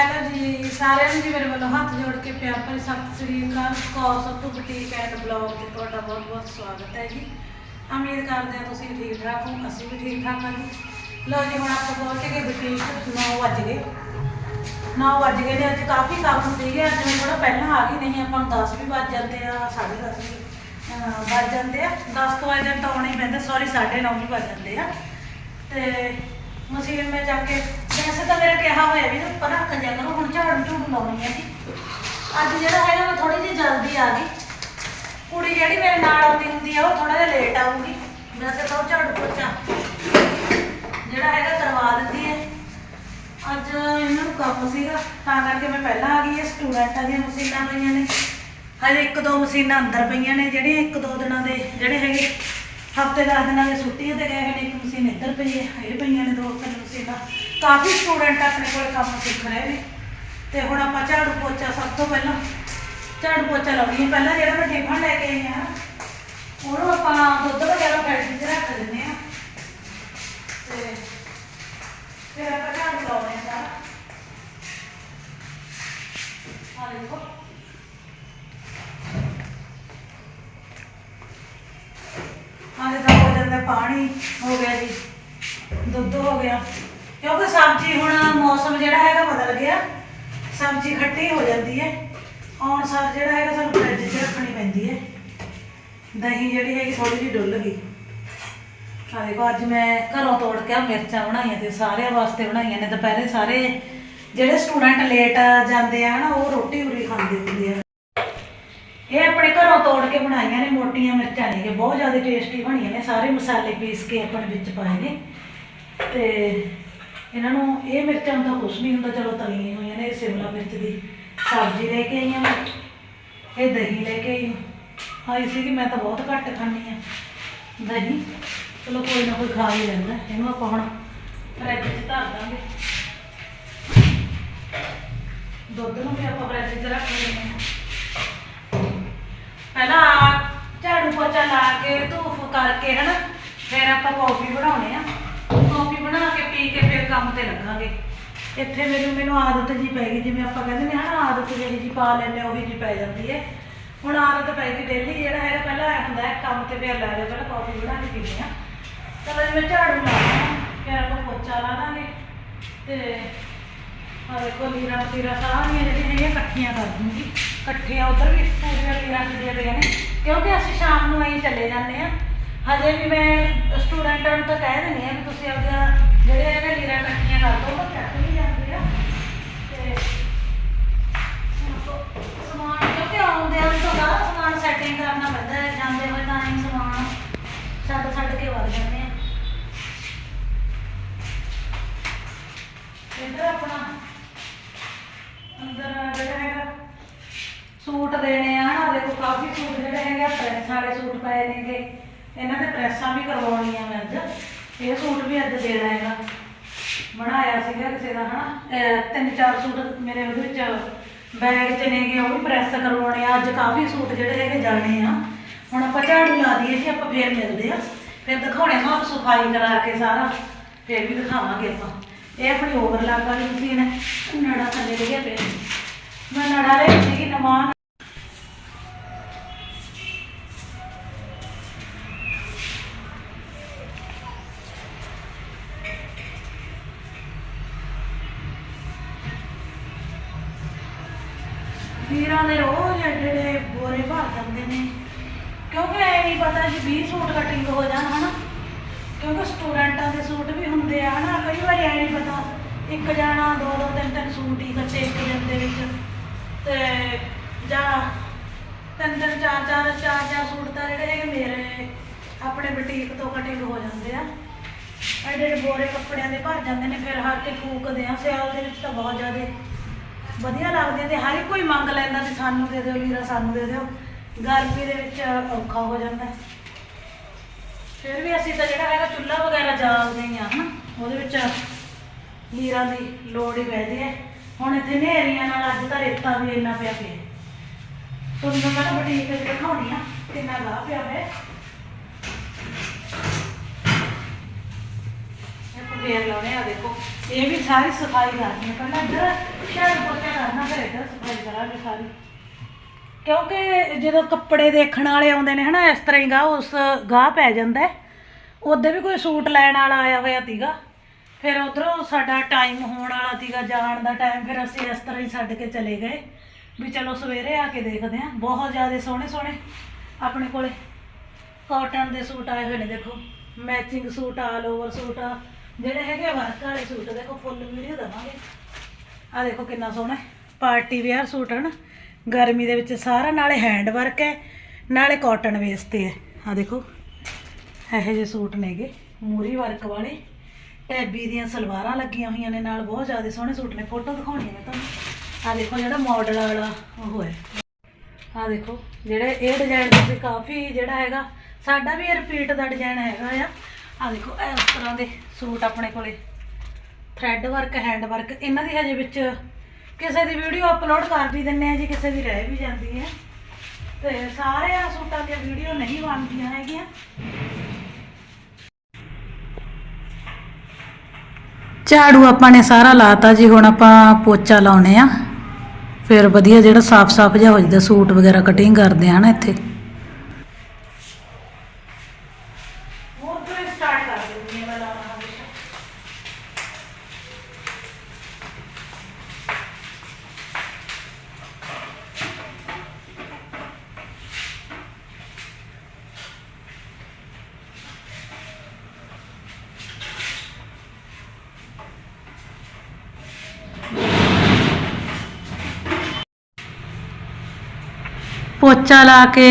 Hello ਜੀ, ਸਾਰਿਆਂ ਨੂੰ ਜੀ ਮੇਰੇ ਵੱਲੋਂ ਹੱਥ ਜੋੜ ਕੇ ਪਿਆਰ ਭਰੀ ਸਤਿ ਸ੍ਰੀ ਅਕਾਲ। ਕੌਸ ਤੋਂ ਬੁਟੀਕ ਐਂਡ ਬਲੌਗ ਤੇ ਤੁਹਾਡਾ ਬਹੁਤ ਬਹੁਤ ਸਵਾਗਤ ਹੈ ਜੀ। ਉਮੀਦ ਕਰਦੇ ਹਾਂ ਤੁਸੀਂ ਠੀਕ ਠਾਕ ਹੋ, ਅਸੀਂ ਵੀ ਠੀਕ ਠਾਕ ਹਾਂ ਜੀ। ਲਓ ਜੀ, ਹੁਣ ਆਪਾਂ ਪਹੁੰਚ ਗਏ ਬੁਟੀਕ 9 ਵਜ ਗਏ। 9 ਵਜ ਗਏ ਨੇ, ਅੱਜ ਕਾਫੀ ਕੰਮ ਸੀਗੇ ਅੱਜ ਮੈਂ ਥੋੜਾ ਪਹਿਲਾਂ ਆ ਗਈ ਨਹੀਂ ਆਪਾਂ ਨੂੰ 10 ਵੀ ਵੱਜ ਜਾਂਦੇ ਆ 10:30 ਵੀ ਵੱਜ ਜਾਂਦੇ ਆ। 10 ਤੋਂ ਵਜੇ ਤਾਂ ਆਉਣਾ ਹੀ ਪੈਂਦਾ ਸੌਰੀ 9:30 ਵੀ ਵੱਜ ਜਾਂਦੇ ਆ। ਤੇ ਮਸ਼ੀਨ ਮੈਂ ਜਾ ਕੇ ਵੈਸੇ ਤਾਂ ਮੇਰਾ ਕਿਹਾ ਹੋਇਆ ਵੀ ਨਾ ਉੱਪਰ ਰੱਖ ਕਰੋ, ਹੁਣ ਝਾੜੂ ਝੂੜੂ ਲਾਉਣੀ ਹੈ ਜੀ। ਅੱਜ ਜਿਹੜਾ ਹੈਗਾ ਮੈਂ ਥੋੜੀ ਜਿਹੀ ਜਲਦੀ ਆ ਗਈ। ਕੁੜੀ ਜਿਹੜੀ ਮੇਰੇ ਨਾਲ ਆਉਂਦੀ ਹੁੰਦੀ ਆ, ਉਹ ਥੋੜਾ ਜਿਹਾ ਲੇਟ ਆਊਗੀ। ਵੈਸੇ ਤਾਂ ਉਹ ਝਾੜੂ ਪੋਚਾ ਜਿਹੜਾ ਹੈਗਾ ਕਰਵਾ ਦਿੰਦੀ ਹੈ ਅੱਜ ਇਹਨਾਂ ਨੂੰ ਕੰਮ ਸੀਗਾ, ਤਾਂ ਕਰਕੇ ਮੈਂ ਪਹਿਲਾਂ ਆ ਗਈ ਇਹ ਸਟੂਡੈਂਟਾਂ ਦੀਆਂ ਮਸ਼ੀਨਾਂ ਪਈਆਂ ਨੇ। ਹਜੇ ਇੱਕ ਦੋ ਮਸ਼ੀਨਾਂ ਅੰਦਰ ਪਈਆਂ ਨੇ, ਜਿਹੜੀਆਂ ਇੱਕ ਦੋ ਦਿਨਾਂ ਦੇ ਜਿਹੜੇ ਹੈਗੇ, ਹਫ਼ਤੇ ਦਸ ਦਿਨਾਂ ਦੇ ਛੁੱਟੀਆਂ ਤੇ ਗਏ ਨੇ ਇੱਕ ਮਸ਼ੀਨ ਇੱਧਰ ਪਈ ਹੈ ਇਹ ਪਈਆਂ ਨੇ ਦੋ ਤਿੰਨ ਮਸ਼ੀਨਾਂ। ਕਾਫੀ ਸਟੂਡੈਂਟ ਆਪਣੇ ਕੋਲ ਕੰਮ ਸਿੱਖ ਰਹੇ ਨੇ। ਤੇ ਹੁਣ ਆਪਾਂ ਝਾੜੂ ਪੋਚਾ ਸਭ ਤੋਂ ਪਹਿਲਾਂ, ਝਾੜੂ ਪੋਚਾ ਲਾਉਣੀ ਹੈ। ਪਹਿਲਾਂ ਜਿਹੜਾ ਮੈਂ ਟਿਫਨ ਲੈ ਕੇ ਆਈ ਹਾਂ, ਉਹਨੂੰ ਆਪਾਂ ਦੁੱਧ ਵਗੈਰਾ ਫੈਕਟਰੀ 'ਚ ਰੱਖ ਦਿੰਦੇ ਆ ਤੇ ਫਿਰ ਆਪਾਂ ਝਾੜੂ ਲਾਉਣੇ ਆ ਸਾਰਾ। ਆ ਦੇਖੋ। ਆਲੇ ਦਾ ਹੋ ਜਾਂਦਾ ਪਾਣੀ, ਹੋ ਗਿਆ ਜੀ। ਦੁੱਧ ਹੋ ਗਿਆ। ਕਿਉਂਕਿ ਸਬਜ਼ੀ ਹੁਣ ਮੌਸਮ ਜਿਹੜਾ ਹੈਗਾ ਬਦਲ ਗਿਆ। ਸਬਜ਼ੀ ਖੱਟੀ ਹੋ ਜਾਂਦੀ ਹੈ। ਆਉਣ ਸਾਰ ਜਿਹੜਾ ਹੈਗਾ ਸਾਨੂੰ ਫ੍ਰਿਜ 'ਚ ਰੱਖਣੀ ਪੈਂਦੀ ਹੈ। ਦਹੀਂ ਜਿਹੜੀ ਹੈਗੀ ਥੋੜੀ ਜਿਹੀ ਡੁੱਲ ਗਈ। ਆ ਦੇਖੋ, ਅੱਜ ਮੈਂ ਘਰੋਂ ਤੋੜ ਕੇ ਆਹ ਮਿਰਚਾਂ ਬਣਾਈਆਂ ਤੇ ਸਾਰਿਆਂ ਵਾਸਤੇ ਬਣਾਈਆਂ ਨੇ। ਦੁਪਹਿਰੇ ਸਾਰੇ ਜਿਹੜੇ ਸਟੂਡੈਂਟ ਲੇਟ ਜਾਂਦੇ ਆ ਨਾ ਉਹ ਰੋਟੀ ਉਰੀ ਖਾਂਦੇ ਹੁੰਦੇ ਆ। ਇਹ ਆਪਣੇ ਘਰੋਂ ਤੋੜ ਕੇ ਬਣਾਈਆਂ ਨੇ, ਮੋਟੀਆਂ ਮਿਰਚਾਂ ਨੇ। ਕਿ ਬਹੁਤ ਜ਼ਿਆਦਾ ਟੇਸਟੀ ਬਣੀਆਂ ਨੇ। ਸਾਰੇ ਮਸਾਲੇ ਪੀਸ ਕੇ ਆਪਣੇ ਵਿੱਚ ਪਾਏ ਨੇ। ਤੇ ਇਹਨਾਂ ਨੂੰ ਇਹ ਮਿਰਚਾਂ ਨੂੰ ਤਾਂ ਕੁਛ ਨਹੀਂ ਹੁੰਦਾ, ਚਲੋ ਤਲੀਆਂ ਹੋਈਆਂ ਨੇ ਇਹ ਸ਼ਿਮਲਾ ਮਿਰਚ ਦੀ ਸਬਜ਼ੀ ਲੈ ਕੇ ਆਈਆਂ ਮੈਂ, ਇਹ ਦਹੀਂ ਲੈ ਕੇ ਆਈ ਆਈ ਸੀ ਕਿ ਮੈਂ ਤਾਂ ਬਹੁਤ ਘੱਟ ਖਾਂਦੀ ਆ। ਦਹੀਂ, ਚਲੋ ਕੋਈ ਨਾ, ਕੋਈ ਖਾ ਹੀ ਲੈਂਦਾ, ਇਹਨੂੰ ਆਪਾਂ ਹੁਣ ਫਰਿੱਜ 'ਚ ਧਰ ਦਾਂਗੇ। ਦੁੱਧ ਨੂੰ ਵੀ ਆਪਾਂ ਫਰਿੱਜ 'ਚ ਰੱਖ ਲੈਂਦੇ ਹਾਂ ਪਹਿਲਾਂ ਝਾੜੂ ਪੋਚਾ ਲਾ ਕੇ ਧੂਫ ਕਰਕੇ ਹਨਾ, ਫਿਰ ਆਪਾਂ ਕੌਫੀ ਬਣਾਉਣੇ ਆ ਕੌਫੀ ਬਣਾ ਕੇ ਪੀ ਕੇ ਫਿਰ ਕੰਮ ਤੇ ਲੱਗਾਂਗੇ। ਇੱਥੇ ਮੈਨੂੰ ਮੈਨੂੰ ਆਦਤ ਜੀ ਪੈ ਗਈ, ਜਿਵੇਂ ਆਪਾਂ ਕਹਿੰਦੇ ਨੇ ਹਨਾ, ਆਦਤ ਜਿਹੜੀ ਜੀ ਪਾ ਲੈਂਦੇ ਉਹੀ ਜੀ ਪੈ ਜਾਂਦੀ ਹੈ। ਹੁਣ ਆਦਤ ਪੈ ਗਈ ਡੇਲੀ ਜਿਹੜਾ ਹੈਗਾ, ਪਹਿਲਾਂ ਐਂ ਹੁੰਦਾ ਹੈ, ਕੰਮ ਤੇ ਫਿਰ ਲਾ ਪਹਿਲਾਂ ਕੌਫੀ ਬਣਾ ਕੇ ਪੀਂਦੇ ਆ। ਚਲੋ ਜਿਵੇਂ ਝਾੜੂ ਲਾ ਫਿਰ ਆਪਾਂ ਪੋਚਾ ਲਾ ਦਾਂਗੇ ਤੇ ਆ ਦੇਖੋ, ਲੀਰਾ ਤੀਰਾ ਸਾਰੀਆਂ ਜਿਹੜੀਆਂ ਹੈਗੀਆਂ, ਇਕੱਠੀਆਂ ਕਰ ਦੂੰਗੀ। ਇਕੱਠੀਆਂ ਉਧਰ ਵੀ ਪੂਰੀਆਂ ਲੀਰਾਂ ਜਿਹੜੀਆਂ ਪਈਆਂ ਨੇ, ਕਿਉਂਕਿ ਅਸੀਂ ਸ਼ਾਮ ਨੂੰ ਆਈ ਚਲੇ ਜਾਂਦੇ ਆ। ਹਜੇ ਵੀ ਮੈਂ ਸਟੂਡੈਂਟਾਂ ਨੂੰ ਤਾਂ ਕਹਿ ਦਿੰਦੀ ਆ ਵੀ ਤੁਸੀਂ ਆਪਦਾ ਜਿਹੜੇ ਹੈਗੇ ਲੀਰਾਂ ਇਕੱਠੀਆਂ ਕਰ ਦਿਓ ਉਹ ਚੱਕ ਵੀ ਜਾਂਦੇ ਆ। ਤੇ ਸਮਾਨ ਕਿਉਂਕਿ ਆਉਂਦੇ ਆ? ਤੋਂ ਸਾਰਾ ਸਮਾਨ ਸੈਟਿੰਗ ਕਰਨਾ ਪੈਂਦਾ ਹੈ, ਜਾਂਦੇ ਹੋਏ ਤਾਂ ਹੀ ਸਮਾਨ ਛੱਡ ਛੱਡ ਕੇ ਵਗ ਜਾਂਦੇ ਆ। ਇੱਧਰ ਆਪਣਾ ਅੰਦਰ ਜਿਹੜਾ ਹੈਗਾ ਸੂਟ ਦੇਣੇ ਆ, ਹਨਾ, ਦੇਖੋ ਕਾਫੀ ਸੂਟ ਜਿਹੜੇ ਹੈਗੇ ਆ ਪ੍ਰੈਸ ਵਾਲੇ ਸੂਟ ਪਏ ਨੇਗੇ। ਇਹਨਾਂ ਦੇ ਪ੍ਰੈਸਾਂ ਵੀ ਕਰਵਾਉਣੀਆਂ ਮੈਂ ਅੱਜ। ਇਹ ਸੂਟ ਵੀ ਅੱਜ ਦੇਣਾ ਹੈਗਾ। ਬਣਾਇਆ ਸੀਗਾ ਕਿਸੇ ਦਾ, ਹਨਾ? ਅਹ ਤਿੰਨ ਚਾਰ ਸੂਟ ਮੇਰੇ ਉਹਦੇ ਵਿੱਚ ਬੈਗ ਚ ਨੇਗੇ, ਉਹ ਵੀ ਪ੍ਰੈਸ ਕਰਵਾਉਣੇ ਆ। ਅੱਜ ਕਾਫੀ ਸੂਟ ਜਿਹੜੇ ਹੈਗੇ ਜਾਣੇ ਆ। ਹੁਣ ਆਪਾਂ ਝਾੜੂ ਲਾ ਦਈਏ ਜੀ, ਆਪਾਂ ਫੇਰ ਮਿਲਦੇ ਆ। ਫਿਰ ਦਿਖਾਉਣੇ ਨਾ ਸਫ਼ਾਈ ਕਰਾ ਕੇ ਸਾਰਾ। ਫੇਰ ਵੀ ਦਿਖਾਵਾਂਗੇ ਆਪਾਂ। ਇਹ ਆਪਣੀ ਓਵਰਲਾਕ ਵਾਲੀ ਮਸ਼ੀਨ ਹੈ। ਨੜਾ ਥੱਲੇ ਡਿੱਗਿਆ ਪਿਆ। ਮੈਂ ਨੜਾ ਲਈ ਸੀਗੀ ਨਵਾਂ। ਬੋਰੇ ਨੇ। ਕਿਉਂਕਿ ਇਹ ਨਹੀਂ ਪਤਾ ਜੀ 20 ਸੂਟ ਕਟਿੰਗ ਹੋ ਜਾਣ, ਹਨਾ? ਕਿਉਂਕਿ ਸਟੂਡੈਂਟਾਂ ਦੇ ਸੂਟ ਵੀ ਹੁੰਦੇ ਆ, ਹਨਾ? ਕਈ ਵਾਰੀ ਐ ਨਹੀਂ ਪਤਾ, ਇੱਕ ਜਾਣਾ, ਦੋ ਦੋ, ਤਿੰਨ ਤਿੰਨ ਸੂਟ ਹੀ ਕੱਟੇ ਇੱਕ ਦਿਨ ਦੇ ਵਿੱਚ। ਤੇ ਜਾਂ ਤਿੰਨ ਤਿੰਨ, ਚਾਰ ਚਾਰ ਚਾਰ ਚਾਰ ਸੂਟ ਤਾਂ ਜਿਹੜੇ ਮੇਰੇ ਆਪਣੇ ਬੁਟੀਕ ਤੋਂ ਕਟਿੰਗ ਹੋ ਜਾਂਦੇ ਆ। ਐਡੇ ਐਡੇ ਬੋਰੇ ਕੱਪੜਿਆਂ ਦੇ ਭਰ ਜਾਂਦੇ ਨੇ, ਫਿਰ ਹਰ ਕੇ ਫੂਕਦੇ ਆ। ਸਿਆਲ ਦੇ ਵਿੱਚ ਤਾਂ ਬਹੁਤ ਜ਼ਿਆਦਾ ਵਧੀਆ ਲੱਗਦੇ ਤੇ ਹਰ ਇੱਕ ਕੋਈ ਮੰਗ ਲੈਂਦਾ ਤੇ ਸਾਨੂੰ ਦੇ ਦਿਓ, ਵੀਰਾ ਸਾਨੂੰ ਦੇ ਦਿਓ। ਗਰਮੀ ਦੇ ਵਿੱਚ ਔਖਾ ਹੋ ਜਾਂਦਾ। ਹੈ। ਫਿਰ ਵੀ ਅਸੀਂ ਤਾਂ ਜਿਹੜਾ ਹੈਗਾ ਚੁੱਲ੍ਹਾ ਵਗੈਰਾ ਜਾਲਦੇ ਹੀ ਆ, ਹਨਾ। ਉਹਦੇ ਵਿੱਚ ਲੀਰਾਂ ਦੀ ਲੋੜ ਹੀ ਪੈਦੀ ਹੈ। ਹੁਣ ਇੱਥੇ ਨੇਰੀਆਂ ਨਾਲ ਅੱਜ ਤਾਂ ਰੇਤਾ ਵੀ ਇੰਨਾ ਪਿਆ ਪਿਆ। ਤੁਹਾਨੂੰ ਮੈਂ ਪਹਿਲਾਂ ਬੁਟੀਕ ਵਿੱਚ ਦਿਖਾਉਣੀ ਆ, ਕਿੰਨਾ ਲਾ ਪਿਆ ਹੋਇਆ। ਇਹ ਫੇਰ ਲਾਉਣੇ ਆ, ਦੇਖੋ। ਇਹ ਵੀ ਸਾਰੀ ਸਫ਼ਾਈ ਕਰਨੀ ਹੈ ਪਹਿਲਾਂ ਇੱਧਰ ਝਾੜੂ ਪੋਚਾ ਕਰਨਾ ਫਿਰ ਇੱਧਰ ਸਫ਼ਾਈ ਕਰਾਂਗੇ ਸਾਰੀ। ਕਿਉਂਕਿ ਜਦੋਂ ਕੱਪੜੇ ਦੇਖਣ ਵਾਲੇ ਆਉਂਦੇ ਨੇ ਹਨਾ, ਇਸ ਤਰ੍ਹਾਂ ਹੀ ਗਾ, ਉਸ ਗਾਹ ਪੈ ਜਾਂਦਾ ਹੈ। ਵੀ ਕੋਈ ਸੂਟ ਲੈਣ ਵਾਲਾ ਆਇਆ ਹੋਇਆ ਸੀਗਾ। ਫਿਰ ਉਧਰੋਂ ਸਾਡਾ ਟਾਈਮ ਹੋਣ ਵਾਲਾ ਸੀਗਾ, ਜਾਣ ਦਾ ਟਾਈਮ ਫਿਰ ਅਸੀਂ ਇਸ ਤਰ੍ਹਾਂ ਹੀ ਛੱਡ ਕੇ ਚਲੇ ਗਏ। ਵੀ ਚਲੋ ਸਵੇਰੇ ਆ ਕੇ ਦੇਖਦੇ ਹਾਂ। ਬਹੁਤ ਜ਼ਿਆਦਾ ਸੋਹਣੇ ਸੋਹਣੇ ਆਪਣੇ ਕੋਲੇ ਕਾਟਨ ਦੇ ਸੂਟ ਆਏ ਹੋਏ ਨੇ, ਦੇਖੋ। Matching suit all over suit ਆ। ਜਿਹੜੇ ਹੈਗੇ ਵਰਕ ਵਾਲੇ ਸੂਟ ਦੇਖੋ ਫੁੱਲ ਵੀਡੀਓ ਦਵਾਂਗੇ। ਆ ਦੇਖੋ ਕਿੰਨਾ ਸੋਹਣਾ ਪਾਰਟੀ ਵੇਅਰ ਸੂਟ ਹਨ। ਗਰਮੀ ਦੇ ਵਿੱਚ ਸਾਰਾ ਨਾਲੇ ਹੈਂਡ ਵਰਕ ਹੈ, ਨਾਲੇ ਕਾਟਨ ਬੇਸ ਤੇ ਹੈ। ਆ ਦੇਖੋ, ਇਹੋ ਜਿਹੇ ਸੂਟ ਨੇਗੇ, ਮੂਰੀ ਵਰਕ ਵਾਲੇ। ਟੈਬੀ ਦੀਆਂ ਸਲਵਾਰਾਂ ਲੱਗੀਆਂ ਹੋਈਆਂ ਨੇ ਨਾਲ, ਬਹੁਤ ਜ਼ਿਆਦਾ ਸੋਹਣੇ ਸੂਟ ਨੇ। ਫੋਟੋ ਦਿਖਾਉਣੀ ਹੈ ਤੁਹਾਨੂੰ। ਆ ਦੇਖੋ ਜਿਹੜਾ ਮਾਡਲ ਵਾਲਾ ਉਹ ਹੈ। ਆ ਦੇਖੋ, ਜਿਹੜੇ ਇਹ ਡਿਜ਼ਾਈਨ ਤੁਸੀਂ ਕਾਫੀ ਜਿਹੜਾ ਹੈਗਾ, ਸਾਡਾ ਵੀ ਇਹ ਰਿਪੀਟ ਦਾ ਡਿਜ਼ਾਈਨ ਹੈਗਾ ਆ। ਆ ਦੇਖੋ, ਇਸ ਤਰ੍ਹਾਂ ਦੇ ਸੂਟ ਆਪਣੇ ਕੋਲੇ। ਥ੍ਰੈਡ ਵਰਕ ਹੈਂਡ ਵਰਕ ਇਹਨਾਂ ਦੀ ਹਜੇ ਵਿੱਚ ਕਿਸੇ ਦੀ ਵੀਡੀਓ ਅਪਲੋਡ ਕਰ ਵੀ ਦਿੰਨੇ ਆ ਜੀ, ਕਿਸੇ ਦੀ ਰਹਿ ਵੀ ਜਾਂਦੀ ਹੈ ਤੇ ਸਾਰੇ ਆ ਸੂਟਾਂ ਦੀਆਂ ਵੀਡੀਓ ਨਹੀਂ ਬਣਦੀਆਂ ਹੈਗੀਆਂ। ਝਾੜੂ ਆਪਾਂ ਨੇ ਸਾਰਾ ਲਾਤਾ ਜੀ, ਹੁਣ ਆਪਾਂ ਪੋਚਾ ਲਾਉਣੇ ਆ। ਫਿਰ ਵਧੀਆ ਜਿਹੜਾ ਸਾਫ਼-ਸਾਫ਼ ਜਿਹਾ ਹੋ ਜਾਂਦਾ, ਸੂਟ ਵਗੈਰਾ ਕਟਿੰਗ ਕਰਦੇ ਆ ਨਾ ਇੱਥੇ ਹੋਰ ਤੋਂ ਸਟਾਰਟ ਕਰ ਦਿੰਦੀ ਹਾਂ ਮੈਂ ਲਾਉਣਾ ਹਮੇਸ਼ਾ ਪੋਚਾ ਲਾ ਕੇ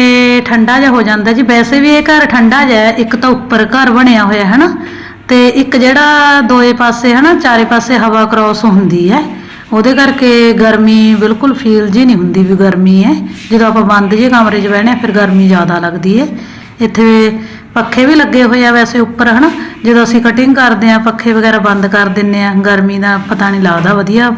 ਠੰਡਾ ਜਿਹਾ ਹੋ ਜਾਂਦਾ ਜੀ। ਵੈਸੇ ਵੀ ਇਹ ਘਰ ਠੰਡਾ ਜਿਹਾ ਹੈ, ਇੱਕ ਤਾਂ ਉੱਪਰ ਘਰ ਬਣਿਆ ਹੋਇਆ ਹੈ ਨਾ। ਤੇ ਇੱਕ ਜਿਹੜਾ ਦੋਏ ਪਾਸੇ ਹੈ ਨਾ, ਚਾਰੇ ਪਾਸੇ ਹਵਾ ਕ੍ਰੋਸ ਹੁੰਦੀ ਹੈ। ਉਹਦੇ ਕਰਕੇ ਗਰਮੀ ਬਿਲਕੁਲ ਫੀਲ ਜੀ ਨਹੀਂ ਹੁੰਦੀ ਵੀ ਗਰਮੀ ਹੈ। ਜਦੋਂ ਆਪਾਂ ਬੰਦ ਜੇ ਕਮਰੇ 'ਚ ਬਹਿਣੇ ਫਿਰ ਗਰਮੀ ਜ਼ਿਆਦਾ ਲੱਗਦੀ ਹੈ। ਇੱਥੇ ਪੱਖੇ ਵੀ ਲੱਗੇ ਹੋਏ ਆ ਵੈਸੇ ਉੱਪਰ ਹਨਾ ਜਦੋਂ ਅਸੀਂ ਕਟਿੰਗ ਕਰਦੇ ਆ ਪੱਖੇ ਵਗੈਰਾ ਬੰਦ ਕਰ ਦਿੰਨੇ ਆ ਗਰਮੀ ਦਾ ਪਤਾ ਨਹੀਂ ਲੱਗਦਾ, ਵਧੀਆ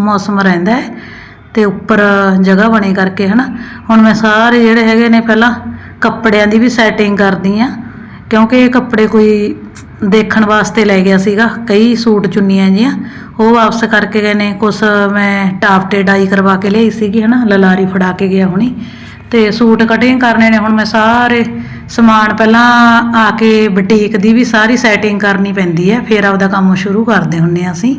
ਮੌਸਮ ਰਹਿੰਦਾ ਹੈ। ਤੇ ਉੱਪਰ ਜਗ੍ਹਾ ਬਣੀ ਕਰਕੇ ਹਨਾ। ਹੁਣ ਮੈਂ ਸਾਰੇ ਜਿਹੜੇ ਹੈਗੇ ਨੇ ਪਹਿਲਾਂ ਕੱਪੜਿਆਂ ਦੀ ਵੀ ਸੈਟਿੰਗ ਕਰਦੀ ਆ, ਕਿਉਂਕਿ ਇਹ ਕੱਪੜੇ ਕੋਈ ਦੇਖਣ ਵਾਸਤੇ ਲੈ ਗਿਆ ਸੀਗਾ, ਕਈ ਸੂਟ ਚੁੰਨੀਆਂ ਜੀਆਂ ਉਹ ਵਾਪਸ ਕਰਕੇ ਗਏ ਨੇ। ਕੁਛ ਮੈਂ ਟਾਪ ਤੇ ਡਾਈ ਕਰਵਾ ਕੇ ਲਈ ਸੀਗੀ ਹਨਾ, ਲਲਾਰੀ ਫੜਾ ਕੇ ਗਿਆ ਹੁਣੀ। ਤੇ ਸੂਟ ਕਟਿੰਗ ਕਰਨੇ ਨੇ, ਹੁਣ ਮੈਂ ਸਾਰੇ ਸਮਾਨ ਪਹਿਲਾਂ ਆ ਕੇ ਬੁਟੀਕ ਦੀ ਵੀ ਸਾਰੀ ਸੈਟਿੰਗ ਕਰਨੀ ਪੈਂਦੀ ਹੈ, ਫਿਰ ਆਪਦਾ ਕੰਮ ਸ਼ੁਰੂ ਕਰਦੇ ਹੁੰਨੇ ਆ ਅਸੀਂ।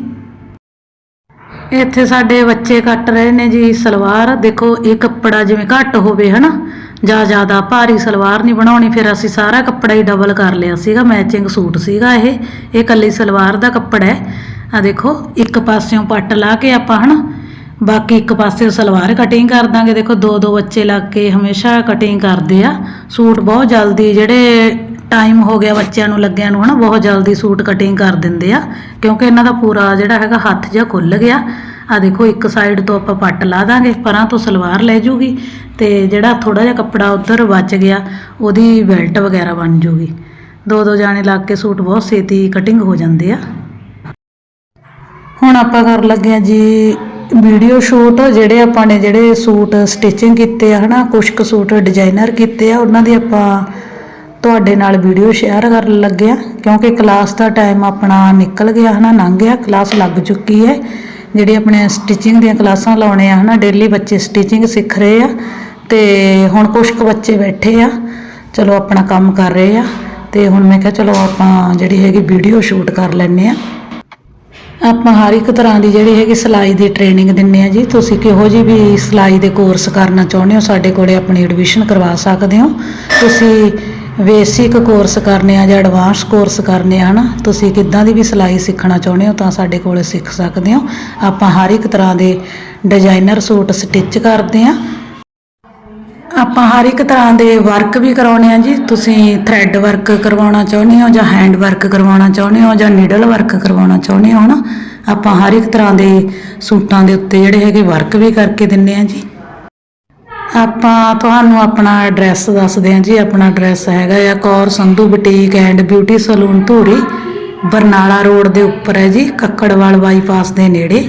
ਇੱਥੇ ਸਾਡੇ ਬੱਚੇ ਕੱਟ ਰਹੇ ਨੇ ਜੀ ਸਲਵਾਰ। ਦੇਖੋ, ਇਹ ਕੱਪੜਾ ਜਿਵੇਂ ਘੱਟ ਹੋਵੇ, ਹਨਾ? ਜਾਂ ਜ਼ਿਆਦਾ ਭਾਰੀ ਸਲਵਾਰ ਨਹੀਂ ਬਣਾਉਣੀ, ਫਿਰ ਅਸੀਂ ਸਾਰਾ ਕੱਪੜਾ ਹੀ ਡਬਲ ਕਰ ਲਿਆ ਸੀਗਾ ਮੈਚਿੰਗ ਸੂਟ ਸੀਗਾ ਇਹ। ਇਹ ਕੱਲੀ ਸਲਵਾਰ ਦਾ ਕੱਪੜਾ ਹੈ। ਆ ਦੇਖੋ, ਇੱਕ ਪਾਸਿਓਂ ਪੱਟ ਲਾ ਕੇ ਆਪਾਂ, ਹਨਾ? ਬਾਕੀ ਇੱਕ ਪਾਸੇ ਸਲਵਾਰ ਕਟਿੰਗ ਕਰ ਦਾਂਗੇ। ਦੇਖੋ ਦੋ ਦੋ ਬੱਚੇ ਲੱਗ ਕੇ ਹਮੇਸ਼ਾ ਕਟਿੰਗ ਕਰਦੇ ਆ। ਸੂਟ ਬਹੁਤ ਜਲਦੀ ਜਿਹੜੇ ਟਾਈਮ ਹੋ ਗਿਆ ਬੱਚਿਆਂ ਨੂੰ, ਲੱਗਿਆਂ ਨੂੰ, ਹਨਾ, ਬਹੁਤ ਜਲਦੀ ਸੂਟ ਕਟਿੰਗ ਕਰ ਦਿੰਦੇ ਆ, ਕਿਉਂਕਿ ਇਹਨਾਂ ਦਾ ਪੂਰਾ ਜਿਹੜਾ ਹੈਗਾ ਹੱਥ ਜਿਹਾ ਖੁੱਲ ਗਿਆ। ਆ ਦੇਖੋ, ਇੱਕ ਸਾਈਡ ਤੋਂ ਆਪਾਂ ਪੱਟ ਲਾ ਦਾਂਗੇ, ਪਰਾਂ ਤੋਂ ਸਲਵਾਰ ਲੈ ਜੂਗੀ, ਤੇ ਜਿਹੜਾ ਥੋੜਾ ਜਿਹਾ ਕੱਪੜਾ ਉੱਧਰ ਬਚ ਗਿਆ, ਉਹਦੀ ਬੈਲਟ ਵਗੈਰਾ ਬਣ ਜੂਗੀ। ਦੋ ਦੋ ਜਾਣੇ ਲੱਗ ਕੇ ਸੂਟ ਬਹੁਤ ਛੇਤੀ ਕਟਿੰਗ ਹੋ ਜਾਂਦੇ ਆ। ਹੁਣ ਆਪਾਂ ਕਰਨ ਲੱਗੇ ਆ ਜੀ ਵੀਡੀਓ ਸ਼ੂਟ ਜਿਹੜੇ ਆਪਾਂ ਨੇ ਜਿਹੜੇ ਸੂਟ ਸਟਿਚਿੰਗ ਕੀਤੇ ਆ, ਹਨਾ ਕੁਝ ਕੁ ਸੂਟ ਡਿਜ਼ਾਈਨਰ ਕੀਤੇ ਆ, ਉਹਨਾਂ ਦੀ ਆਪਾਂ ਤੁਹਾਡੇ ਨਾਲ ਵੀਡੀਓ ਸ਼ੇਅਰ ਕਰਨ ਲੱਗਿਆ, ਕਿਉਂਕਿ ਕਲਾਸ ਦਾ ਟਾਈਮ ਆਪਣਾ ਨਿਕਲ ਗਿਆ ਹਨਾ, ਲੰਘ ਗਿਆ ਕਲਾਸ ਲੱਗ ਚੁੱਕੀ ਹੈ। ਜਿਹੜੇ ਆਪਣੇ ਸਟਿਚਿੰਗ ਦੀਆਂ ਕਲਾਸਾਂ ਲਾਉਣੇ ਆ ਹਨਾ ਡੇਲੀ ਬੱਚੇ ਸਟਿਚਿੰਗ ਸਿੱਖ ਰਹੇ ਆ, ਤੇ ਹੁਣ ਕੁਝ ਕੁ ਬੱਚੇ ਬੈਠੇ ਆ, ਚਲੋ ਆਪਣਾ ਕੰਮ ਕਰ ਰਹੇ ਆ, ਤੇ ਹੁਣ ਮੈਂ ਕਿਹਾ ਚਲੋ ਆਪਾਂ ਜਿਹੜੀ ਹੈਗੀ ਵੀਡੀਓ ਸ਼ੂਟ ਕਰ ਲੈਨੇ ਆ। ਆਪਾਂ ਹਰ ਇੱਕ ਤਰ੍ਹਾਂ ਦੀ ਜਿਹੜੀ ਹੈਗੀ ਸਿਲਾਈ ਦੀ ਟ੍ਰੇਨਿੰਗ ਦਿੰਨੇ ਆ ਜੀ। ਤੁਸੀਂ ਕਿਹੋ ਜੀ ਵੀ ਸਿਲਾਈ ਦੇ ਕੋਰਸ ਕਰਨਾ ਚਾਹੁੰਦੇ ਹੋ, ਸਾਡੇ ਕੋਲੇ ਆਪਣੀ ਐਡਮਿਸ਼ਨ ਕਰਵਾ ਸਕਦੇ ਹੋ। ਤੁਸੀਂ ਬੇਸਿਕ ਕੋਰਸ ਕਰਨੇ ਆ ਜਾਂ ਐਡਵਾਂਸ ਕੋਰਸ ਕਰਨੇ ਆ ਨਾ ਤੁਸੀਂ ਕਿੱਦਾਂ ਦੀ ਵੀ ਸਿਲਾਈ ਸਿੱਖਣਾ ਚਾਹੁੰਦੇ ਹੋ ਤਾਂ ਸਾਡੇ ਕੋਲੇ ਸਿੱਖ ਸਕਦੇ ਹੋ। ਆਪਾਂ ਹਰ ਇੱਕ ਤਰ੍ਹਾਂ ਦੇ ਡਿਜ਼ਾਈਨਰ ਸੂਟ ਸਟਿਚ ਕਰਦੇ ਆ। ਆਪਾਂ ਹਰ ਇੱਕ ਤਰ੍ਹਾਂ ਦੇ ਵਰਕ ਵੀ ਕਰਾਉਣੇ ਆ ਜੀ। ਤੁਸੀਂ ਥ੍ਰੈਡ ਵਰਕ ਕਰਵਾਉਣਾ ਚਾਹੁੰਦੇ ਹੋ ਜਾਂ ਹੈਂਡ ਵਰਕ ਕਰਵਾਉਣਾ ਚਾਹੁੰਦੇ ਹੋ ਜਾਂ ਨੀਡਲ ਵਰਕ ਕਰਵਾਉਣਾ ਚਾਹੁੰਦੇ ਹੋ ਨਾ ਆਪਾਂ ਹਰ ਇੱਕ ਤਰ੍ਹਾਂ ਦੇ ਸੂਟਾਂ ਦੇ ਉੱਤੇ ਜਿਹੜੇ ਹੈਗੇ ਵਰਕ ਵੀ ਕਰਕੇ ਦਿੰਨੇ ਆ ਜੀ। ਆਪਾਂ ਤੁਹਾਨੂੰ ਆਪਣਾ ਐਡਰੈਸ ਦੱਸਦੇ ਹਾਂ ਜੀ, ਆਪਣਾ ਐਡਰੈਸ ਹੈਗਾ ਆ Kaur Sandhu boutique and beauty salon Dhuri, Barnala road ਦੇ ਉੱਪਰ ਹੈ ਜੀ, ਕੱਕੜਵਾਲ ਬਾਈਪਾਸ ਦੇ ਨੇੜੇ।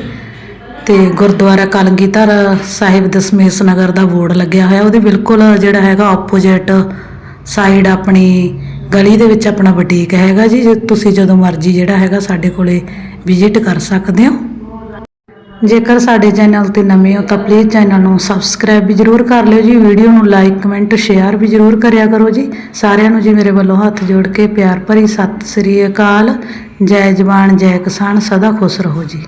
ਤੇ ਗੁਰਦੁਆਰਾ ਕਲਗੀਧਰ ਸਾਹਿਬ ਦਸਮੇਸ਼ ਨਗਰ ਦਾ ਬੋਰਡ ਲੱਗਿਆ ਹੋਇਆ, ਉਹਦੇ ਬਿਲਕੁਲ ਜਿਹੜਾ ਹੈਗਾ ਆਪੋਜੀਟ ਸਾਈਡ ਆਪਣੀ ਗਲੀ ਦੇ ਵਿੱਚ ਆਪਣਾ ਬੁਟੀਕ ਹੈਗਾ ਜੀ ਤੁਸੀਂ ਜਦੋਂ ਮਰਜ਼ੀ ਜਿਹੜਾ ਹੈਗਾ ਸਾਡੇ ਕੋਲੇ ਵਿਜ਼ਿਟ ਕਰ ਸਕਦੇ ਹੋ। ਜੇਕਰ ਸਾਡੇ ਚੈਨਲ ਤੇ ਨਵੇਂ ਹੋ ਤਾਂ ਪਲੀਜ਼ ਚੈਨਲ ਨੂੰ ਸਬਸਕ੍ਰਾਈਬ ਵੀ ਜਰੂਰ ਕਰ ਲਿਓ ਜੀ ਵੀਡੀਓ ਨੂੰ ਲਾਈਕ ਕਮੈਂਟ ਸ਼ੇਅਰ ਵੀ ਜਰੂਰ ਕਰਿਆ ਕਰੋ ਜੀ। ਸਾਰਿਆਂ ਨੂੰ ਜੀ ਮੇਰੇ ਵੱਲੋਂ ਹੱਥ ਜੋੜ ਕੇ ਪਿਆਰ ਭਰੀ ਸਤਿ ਸ੍ਰੀ ਅਕਾਲ। ਜੈ ਜਵਾਨ, ਜੈ ਕਿਸਾਨ, ਸਦਾ ਖੁਸ਼ ਰਹੋ ਜੀ।